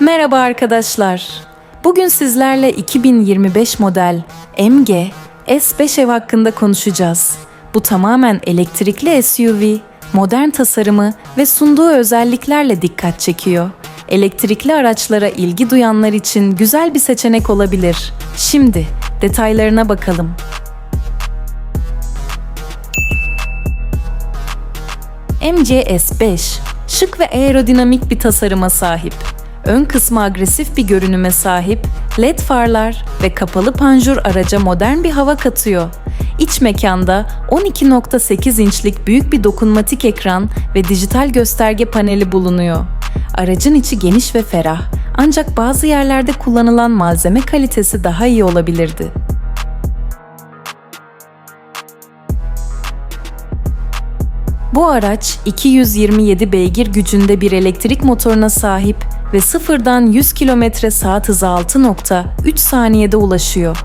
Merhaba arkadaşlar. Bugün sizlerle 2025 model MG S5 ev hakkında konuşacağız. Bu tamamen elektrikli SUV, modern tasarımı ve sunduğu özelliklerle dikkat çekiyor. Elektrikli araçlara ilgi duyanlar için güzel bir seçenek olabilir. Şimdi detaylarına bakalım. MG S5 şık ve aerodinamik bir tasarıma sahip. Ön kısmı agresif bir görünüme sahip, led farlar ve kapalı panjur araca modern bir hava katıyor. İç mekanda 12.8 inçlik büyük bir dokunmatik ekran ve dijital gösterge paneli bulunuyor. Aracın içi geniş ve ferah, ancak bazı yerlerde kullanılan malzeme kalitesi daha iyi olabilirdi. Bu araç 227 beygir gücünde bir elektrik motoruna sahip ve sıfırdan 100 km saat hızı 6.3 saniyede ulaşıyor.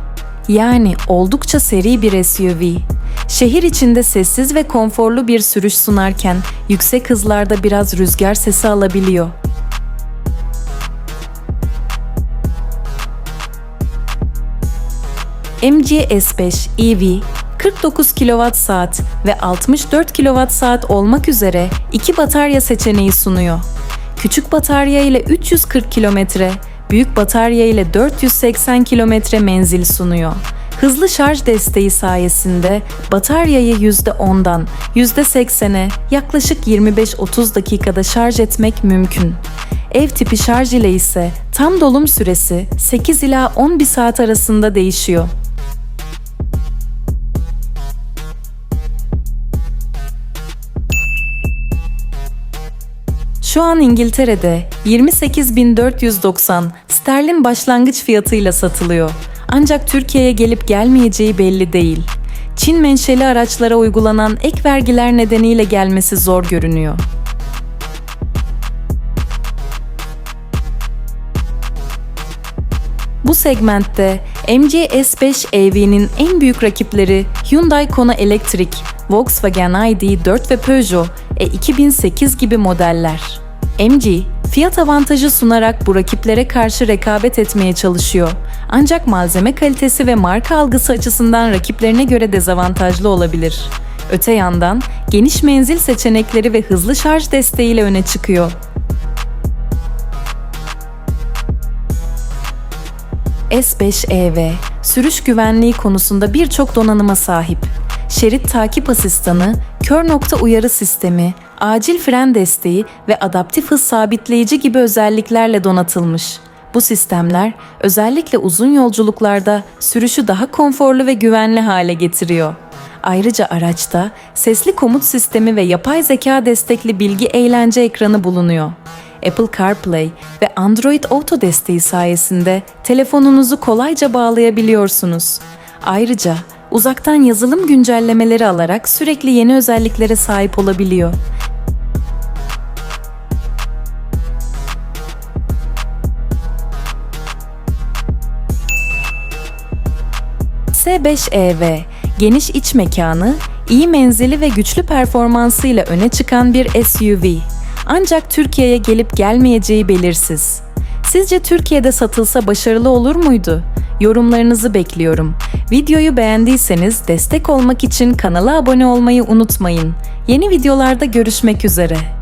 Yani oldukça seri bir SUV. Şehir içinde sessiz ve konforlu bir sürüş sunarken yüksek hızlarda biraz rüzgar sesi alabiliyor. MG S5 EV 49 kWh ve 64 kWh olmak üzere iki batarya seçeneği sunuyor. Küçük batarya ile 340 km, büyük batarya ile 480 km menzil sunuyor. Hızlı şarj desteği sayesinde bataryayı %10'dan %80'e yaklaşık 25-30 dakikada şarj etmek mümkün. Ev tipi şarj ile ise tam dolum süresi 8 ila 11 saat arasında değişiyor. Şu an İngiltere'de 28.490 sterlin başlangıç fiyatıyla satılıyor. Ancak Türkiye'ye gelip gelmeyeceği belli değil. Çin menşeli araçlara uygulanan ek vergiler nedeniyle gelmesi zor görünüyor. Bu segmentte MG S5 EV'nin en büyük rakipleri Hyundai Kona Electric, Volkswagen ID4 ve Peugeot E2008 gibi modeller. MG, fiyat avantajı sunarak bu rakiplere karşı rekabet etmeye çalışıyor. Ancak malzeme kalitesi ve marka algısı açısından rakiplerine göre dezavantajlı olabilir. Öte yandan geniş menzil seçenekleri ve hızlı şarj desteğiyle öne çıkıyor. S5 EV, sürüş güvenliği konusunda birçok donanıma sahip. Şerit takip asistanı, kör nokta uyarı sistemi, acil fren desteği ve adaptif hız sabitleyici gibi özelliklerle donatılmış. Bu sistemler özellikle uzun yolculuklarda sürüşü daha konforlu ve güvenli hale getiriyor. Ayrıca araçta sesli komut sistemi ve yapay zeka destekli bilgi eğlence ekranı bulunuyor. Apple CarPlay ve Android Auto desteği sayesinde telefonunuzu kolayca bağlayabiliyorsunuz. Ayrıca uzaktan yazılım güncellemeleri alarak sürekli yeni özelliklere sahip olabiliyor. S5EV, geniş iç mekanı, iyi menzili ve güçlü performansıyla öne çıkan bir SUV. Ancak Türkiye'ye gelip gelmeyeceği belirsiz. Sizce Türkiye'de satılsa başarılı olur muydu? Yorumlarınızı bekliyorum. Videoyu beğendiyseniz destek olmak için kanala abone olmayı unutmayın. Yeni videolarda görüşmek üzere.